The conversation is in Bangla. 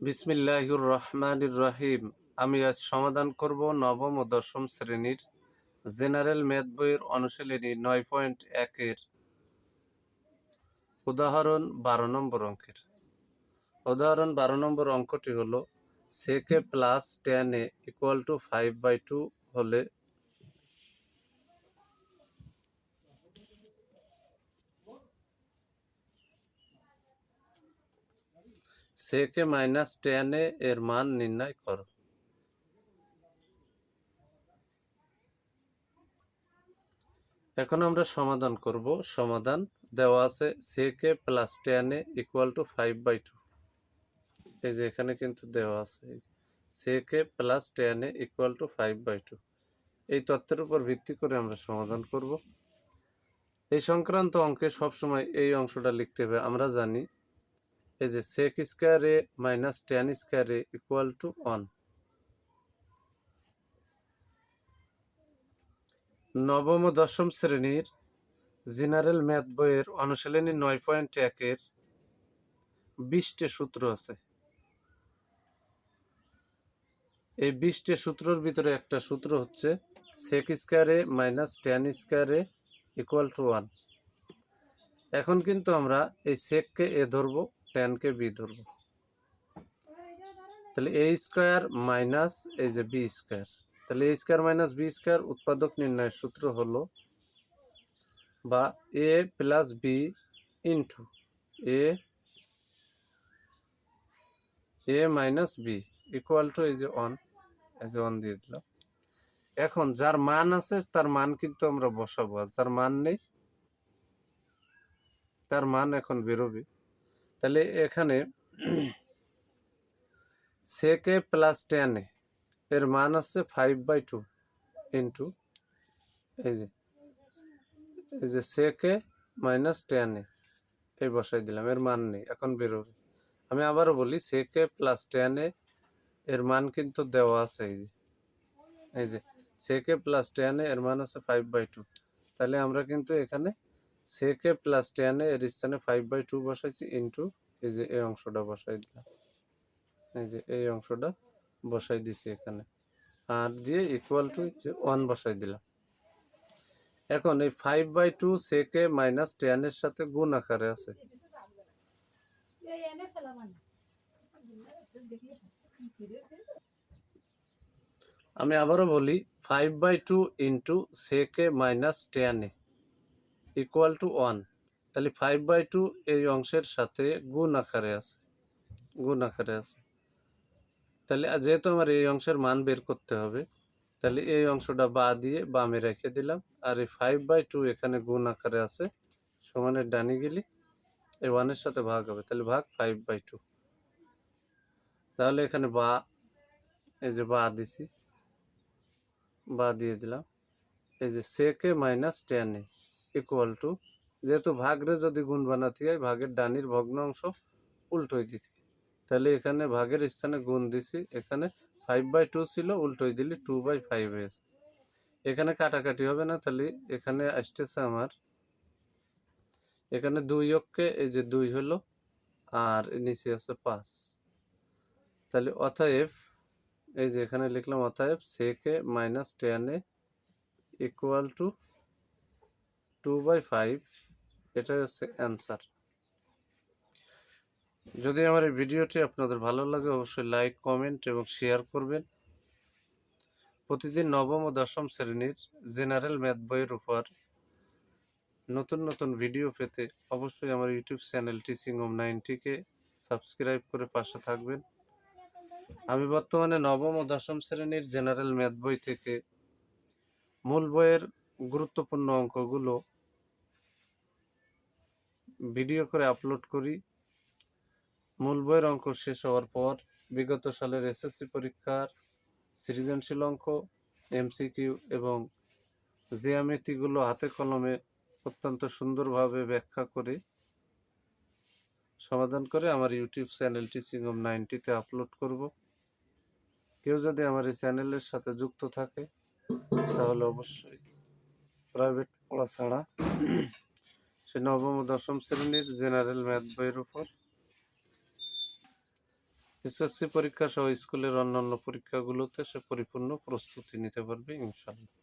বিসমিল্লাহির রহমানির রহিম আমি আজ সমাধান করব নবম ও দশম শ্রেণির জেনারেল ম্যাথ বইয়ের অনুশীলনী নয় পয়েন্ট একের। উদাহরণ বারো নম্বর অঙ্কের। উদাহরণ বারো নম্বর অঙ্কটি হলো sec plus tan A equal to five by two হলে সেকে মাইনাস টেন এর মান নির্ণয় করো। এখন আমরা সমাধান করব। সমাধান দেওয়া আছে sec plus tan equal to five by two এই যে এখানে কিন্তু দেওয়া আছে sec plus tan equal to five by two এই তথ্যের উপর ভিত্তি করে আমরা সমাধান করব। এই সংক্রান্ত অঙ্কে সবসময় এই অংশটা লিখতে হবে, আমরা জানি এই যে sec square A minus tan square A equal to one নবম ও দশম শ্রেণির জেনারেল ম্যাথ বইয়ের অনুশীলনী নয় পয়েন্ট একের বিশটি সূত্র আছে। এই বিশটি সূত্রের ভিতরে একটা সূত্র হচ্ছে sec square A minus tan square A equal to one এখন কিন্তু আমরা এই সেককে এ ধরবো। টেনকে বি ধরবো। তাহলে এ স্কোয়ার মাইনাস এই যে বি স্কোয়ার তাহলে A square minus B square উৎপাদক নির্ণয়ের সূত্র হলো বা A plus B into A A minus B equal to এই যে ওয়ান এই যে ওয়ান দিয়ে দিলাম। এখন যার মান আছে তার মান কিন্তু আমরা বসাবো, আর যার মান নেই তার মান এখন বেরোবে। তাহলে এখানে সেকে প্লাস টেনে এর মান আছে ফাইভ বাই টু ইন্টু এই যে এই যে সেকে মাইনাস টেনে এই বসাই দিলাম, এর মান নেই, এখন বেরোবে। আমি আবারও বলি, সেকে প্লাস টেনে এর মান কিন্তু দেওয়া আছে, এই যে এই যে, সেকে প্লাস টেনে এর মান আছে ফাইভ বাই টু তাহলে আমরা কিন্তু এখানে সেকে প্লাস টেনে এর স্থানে ফাইভ বাই টু বসাইছি ইন্টু এই যে এই অংশটা বসাই দিলাম। এই যে এই অংশটা বসাই দিছি এখানে। আর দিয়ে ইকুয়াল টু যে ওয়ান বসাই দিলাম। এখন এই ফাইভ বাই টু সেকে মাইনাস টেনের সাথে গুণ আকারে আছে। আমি আবারও বলি ফাইভ বাই টু ইন্টু সেকে মাইনাস টেনে ইকুয়াল টু ওয়ান তাহলে ফাইভ বাই টু এই অংশের সাথে গুণ আকারে আছে, গুণ আকারে আছে। তাহলে যেহেতু আমার এই অংশের মান বের করতে হবে, তাহলে এই অংশটা বা দিয়ে বামে রেখে দিলাম, আর এই ফাইভ বাই টু এখানে গুণ আকারে আছে, সমানের ডানি গেলি এই ওয়ানের সাথে ভাগ হবে, তাহলে ভাগ ফাইভ বাই টু তাহলে এখানে বা, এই যে বা দিছি, বা দিয়ে দিলাম, এই যে সেকে মাইনাস টেন ইকুয়াল টু যেহেতু ভাগরে যদি গুণ বানাতে হয় ভাগের ডানির ভগ্ন অংশ উল্টোই দিতে তাহলে এখানে ভাগের স্থানে গুণ দিছি, এখানে ফাইভ বাই টু ছিল, উল্টোই দিলি টু বাই ফাইভ হয়েছে এখানে কাটাকাটি হবে না, তাহলে এখানে আসতেছে আমার, এখানে দুই অক্ষে, এই যে দুই হলো, আর নিচে আছে পাঁচ। তাহলে অতএব, এই যে এখানে লিখলাম অতএব সেকে minus ten A equal to two by five এটাই হচ্ছে অ্যান্সার যদি আমার এই ভিডিওটি আপনাদের ভালো লাগে, অবশ্যই লাইক কমেন্ট এবং শেয়ার করবেন। প্রতিদিন নবম ও দশম শ্রেণির জেনারেল ম্যাথ বইয়ের উপর নতুন নতুন ভিডিও পেতে অবশ্যই আমার ইউটিউব চ্যানেল টিচিং ওম নাইনটিকে সাবস্ক্রাইব করে পাশে থাকবেন। আমি বর্তমানে নবম ও দশম শ্রেণির জেনারেল ম্যাথ বই থেকে মূল বইয়ের গুরুত্বপূর্ণ অঙ্কগুলো ভিডিও করে আপলোড করি। মূল বইয়ের অঙ্ক শেষ হওয়ার পর বিগত সালের এসএসসি পরীক্ষার সৃজনশীল অঙ্ক এমসিকিউ এবং জিয়ামিতিগুলো হাতে কলমে অত্যন্ত সুন্দরভাবে ব্যাখ্যা করে সমাধান করে আমার ইউটিউব চ্যানেল টিচিং অফ নাইনটিতে আপলোড করব। কেউ যদি আমার এই চ্যানেলের সাথে যুক্ত থাকে, তাহলে অবশ্যই প্রাইভেট পড়া ছাড়া সে নবম ও দশম শ্রেণির জেনারেল ম্যাথ বইয়ের উপর। এসএসসি পরীক্ষা সহ স্কুলের অন্যান্য পরীক্ষাগুলোতে সে পরিপূর্ণ প্রস্তুতি নিতে পারবে ইনশাল্লাহ